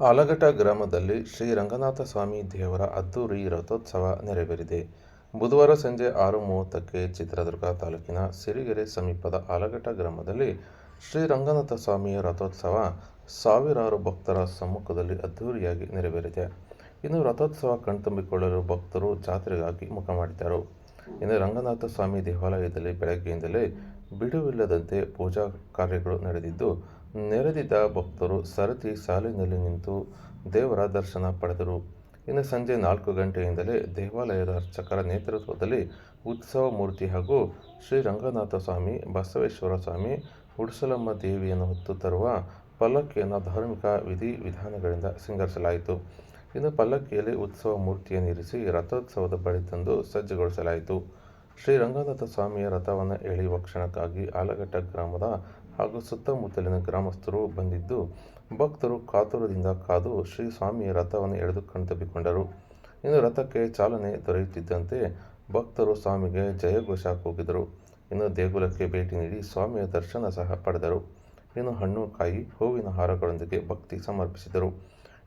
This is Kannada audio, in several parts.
ಆಲಗಟ್ಟ ಗ್ರಾಮದಲ್ಲಿ ಶ್ರೀ ರಂಗನಾಥ ಸ್ವಾಮಿ ದೇವರ ಅದ್ದೂರಿ ರಥೋತ್ಸವ ನೆರವೇರಿದೆ. ಬುಧವಾರ ಸಂಜೆ ಆರು ಮೂವತ್ತಕ್ಕೆ ಚಿತ್ರದುರ್ಗ ತಾಲೂಕಿನ ಸಿರಿಗೆರೆ ಸಮೀಪದ ಆಲಗಟ್ಟ ಗ್ರಾಮದಲ್ಲಿ ಶ್ರೀ ರಂಗನಾಥ ಸ್ವಾಮಿಯ ರಥೋತ್ಸವ ಸಾವಿರಾರು ಭಕ್ತರ ಸಮ್ಮುಖದಲ್ಲಿ ಅದ್ದೂರಿಯಾಗಿ ನೆರವೇರಿದೆ. ಇನ್ನು ರಥೋತ್ಸವ ಕಣ್ತುಂಬಿಕೊಳ್ಳಲು ಭಕ್ತರು ಜಾತ್ರೆಗಾಗಿ ಮುಖ ಮಾಡಿದ್ದರು. ಇನ್ನು ರಂಗನಾಥ ಸ್ವಾಮಿ ದೇವಾಲಯದಲ್ಲಿ ಬೆಳಗ್ಗೆಯಿಂದಲೇ ಬಿಡುವಿಲ್ಲದಂತೆ ಪೂಜಾ ಕಾರ್ಯಗಳು ನಡೆದಿದ್ದು ನೆರೆದಿದ್ದ ಭಕ್ತರು ಸರತಿ ಸಾಲಿನಲ್ಲಿ ನಿಂತು ದೇವರ ದರ್ಶನ ಪಡೆದರು. ಇನ್ನು ಸಂಜೆ ನಾಲ್ಕು ಗಂಟೆಯಿಂದಲೇ ದೇವಾಲಯದ ಅರ್ಚಕರ ನೇತೃತ್ವದಲ್ಲಿ ಉತ್ಸವ ಮೂರ್ತಿ ಹಾಗೂ ಶ್ರೀ ರಂಗನಾಥ ಸ್ವಾಮಿ, ಬಸವೇಶ್ವರ ಸ್ವಾಮಿ ಉಡುಸಲಮ್ಮ ದೇವಿಯನ್ನು ಹೊತ್ತು ತರುವ ಪಲ್ಲಕ್ಕಿಯನ್ನು ಧಾರ್ಮಿಕ ವಿಧಿ ವಿಧಾನಗಳಿಂದ ಸಿಂಗರಿಸಲಾಯಿತು. ಇನ್ನು ಪಲ್ಲಕ್ಕಿಯಲ್ಲಿ ಉತ್ಸವ ಮೂರ್ತಿಯನ್ನು ಇರಿಸಿ ರಥೋತ್ಸವದ ಬಳಿ ತಂದು ಸಜ್ಜುಗೊಳಿಸಲಾಯಿತು. ಶ್ರೀ ರಂಗನಾಥ ಸ್ವಾಮಿಯ ರಥವನ್ನು ಎಳೆಯುವ ಕ್ಷಣಕ್ಕಾಗಿ ಆಲಘಟ್ಟ ಗ್ರಾಮದ ಹಾಗೂ ಸುತ್ತಮುತ್ತಲಿನ ಗ್ರಾಮಸ್ಥರು ಬಂದಿದ್ದು, ಭಕ್ತರು ಕಾತುರದಿಂದ ಕಾದು ಶ್ರೀ ಸ್ವಾಮಿಯ ರಥವನ್ನು ಎಳೆದು ಕಣ್ತಬ್ಬಿಕೊಂಡರು. ಇನ್ನು ರಥಕ್ಕೆ ಚಾಲನೆ ದೊರೆಯುತ್ತಿದ್ದಂತೆ ಭಕ್ತರು ಸ್ವಾಮಿಗೆ ಜಯಘೋಷ ಕೂಗಿದರು. ಇನ್ನು ದೇಗುಲಕ್ಕೆ ಭೇಟಿ ನೀಡಿ ಸ್ವಾಮಿಯ ದರ್ಶನ ಸಹ ಪಡೆದರು. ಇನ್ನು ಹಣ್ಣು ಕಾಯಿ ಹೂವಿನ ಹಾರಗಳೊಂದಿಗೆ ಭಕ್ತಿ ಸಮರ್ಪಿಸಿದರು.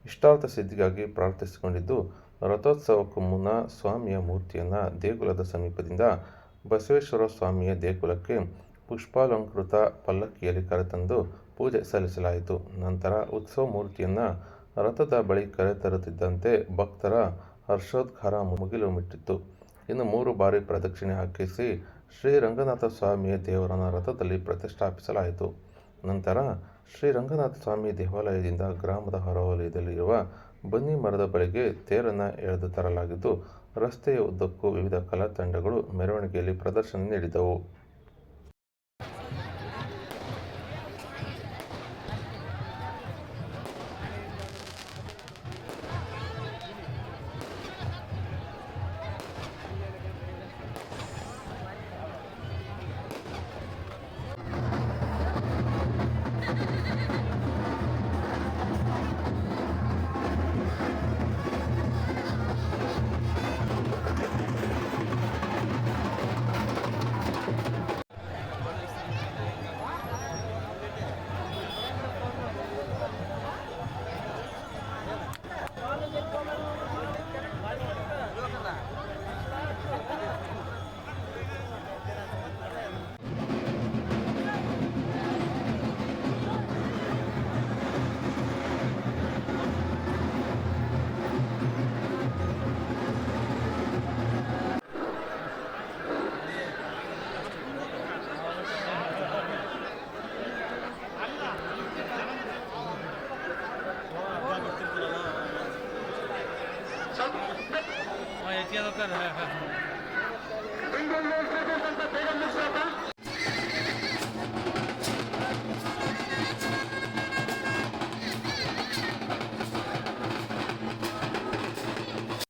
ಇಷ್ಟಾರ್ಥ ಸಿದ್ಧಿಗಾಗಿ ಪ್ರಾರ್ಥಿಸಿಕೊಂಡಿದ್ದು, ರಥೋತ್ಸವಕ್ಕೂ ಮುನ್ನ ಸ್ವಾಮಿಯ ಮೂರ್ತಿಯನ್ನು ದೇಗುಲದ ಸಮೀಪದಿಂದ ಬಸವೇಶ್ವರ ಸ್ವಾಮಿಯ ದೇಗುಲಕ್ಕೆ ಪುಷ್ಪಾಲಂಕೃತ ಪಲ್ಲಕ್ಕಿಯಲ್ಲಿ ಕರೆತಂದು ಪೂಜೆ ಸಲ್ಲಿಸಲಾಯಿತು. ನಂತರ ಉತ್ಸವ ಮೂರ್ತಿಯನ್ನು ರಥದ ಬಳಿ ಕರೆತರುತ್ತಿದ್ದಂತೆ ಭಕ್ತರ ಹರ್ಷೋದ್ಘಾರ ಮುಗಿಲು ಮುಟ್ಟಿತ್ತು ಇನ್ನು ಮೂರು ಬಾರಿ ಪ್ರದಕ್ಷಿಣೆ ಹಾಕಿಸಿ ಶ್ರೀ ರಂಗನಾಥ ಸ್ವಾಮಿಯ ದೇವರನ್ನು ರಥದಲ್ಲಿ ಪ್ರತಿಷ್ಠಾಪಿಸಲಾಯಿತು. ನಂತರ ಶ್ರೀ ರಂಗನಾಥ ಸ್ವಾಮಿ ದೇವಾಲಯದಿಂದ ಗ್ರಾಮದ ಹೊರವಲಯದಲ್ಲಿರುವ ಬನ್ನಿ ಮರದ ಬಳಿಗೆ ತೇರನ್ನು ಎಳೆದು ತರಲಾಗಿದ್ದು, ರಸ್ತೆಯ ಉದ್ದಕ್ಕೂ ವಿವಿಧ ಕಲಾ ತಂಡಗಳು ಮೆರವಣಿಗೆಯಲ್ಲಿ ಪ್ರದರ್ಶನ ನೀಡಿದವು. हाँ, ऐसी है तो कर